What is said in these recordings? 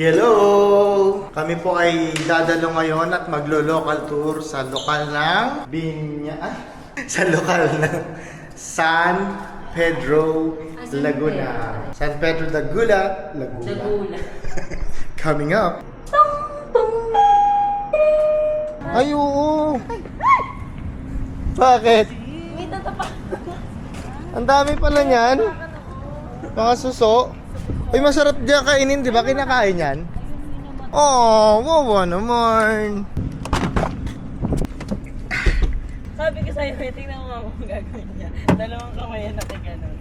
Hello! Kami po ay dadalo ngayon at maglo-local tour sa lokal ng Binya... Ah, sa lokal ng San Pedro, Ah, Laguna. San Pedro Laguna, Laguna. Laguna. Coming up. Ay, oo. Bakit? May. Ang dami pala niyan. Mga suso. Uy, masarap diyan kainin, di ba? Kinakain yan? Oh, wawa naman. Sabi ko sa'yo, eh, tingnan mo nga kung gagawin niya. Dalawang kamay yan natin ganun.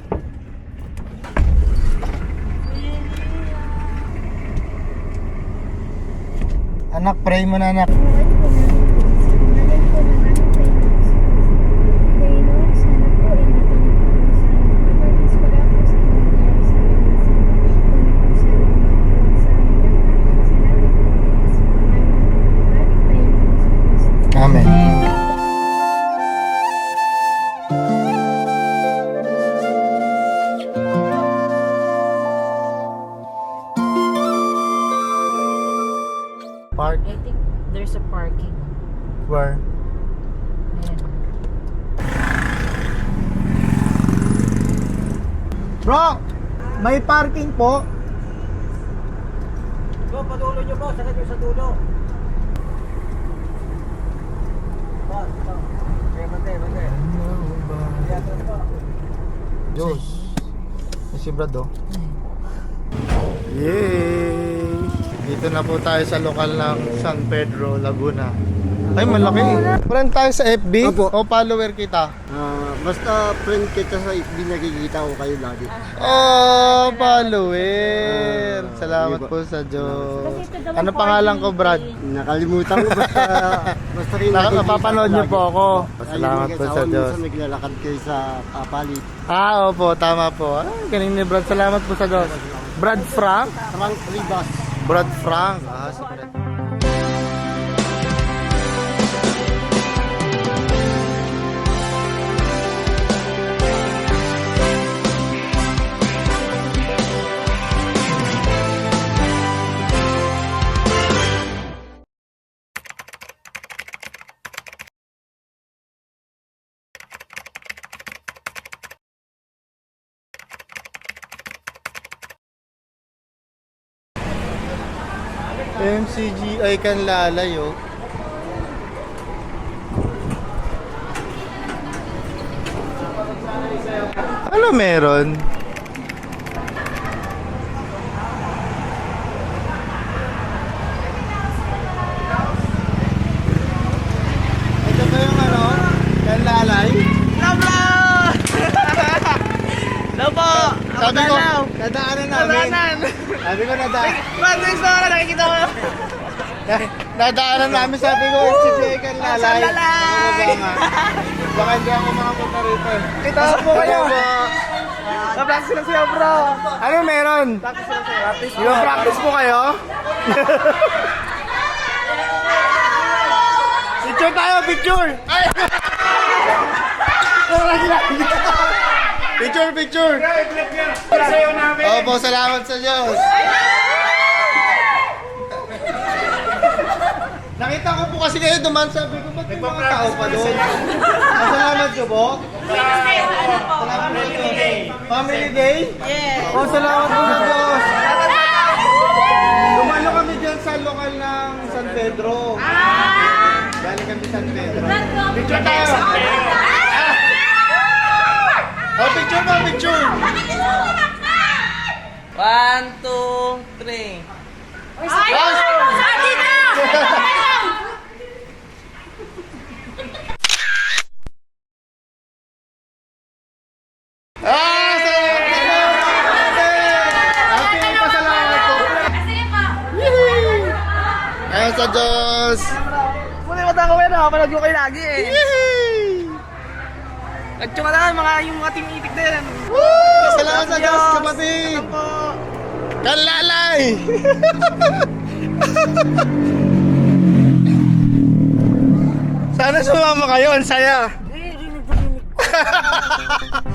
Anak, pray mo na anak. Park I think there's a parking. where? Ayan. Bro, may parking po. Bro, padulo nyo po. Sakit nyo sa dulo. Boss, ito. Okay, bante, bante. Po. Diyos. May si Brad oh. Yay! Dito na po tayo sa lokal ng San Pedro, Laguna. Ay, malaki. Friend tayo sa FB? Opo. O follower kita? Ah, basta friend kita sa FB nakikita ko kayo lagi. Oh, follower! Ah, Salamat po. sa Diyos. Kasi ito daw Ano ang pangalan ko, Brad? Nakalimutan ko basta basta rin Naka- nakikita napapanood niyo lagi. po ako. Salamat po sa kasama Diyos. minsan naglalakad kayo sa kapalit. Ah, opo, tama po. Ah, galing ni Brad. Salamat po sa Diyos. Brad Frank? Trunk Ribas. Brad Frank. Ah, Brad. MCGI kan lalayo. Ano meron? Ito ba yung ano? Kan lalay? Labo! Labo! Sabi ko, nadaanan namin. Sabi ko nadaanan. Brad, next na nakikita ko. Na- Nadaanan namin sabi ko, MCGI kan lalay. San lalay? Ano ba nga? Baka hindi ako makapunta rito. Ito po kayo. Na-practice lang siya, bro. Ano meron? Practice Di ba practice po kayo? picture tayo, picture! Ay! Picture, picture! Opo, salamat sa Diyos. Nakita ko po kasi kayo duman, sabi ko, ba't may mga tao pa doon? Ah, Salamat ko po. Salamat po. Family Day? Yes. Oh, salamat po sa Diyos. Dumalo kami dyan sa lokal ng San Pedro. Galing kami San Pedro. Picture tayo. Oh, picture mo, picture. One, two, three. Happy pa salamat po. Ayun sa Diyos. Muna yung mata ko yan, nakapanood ko kayo lagi eh. At yung ano, mga, yung mga team itik na yan. Woo! Salamat sa Diyos, kapatid. Po. Kalalay! Sana sumama kayo, ang saya.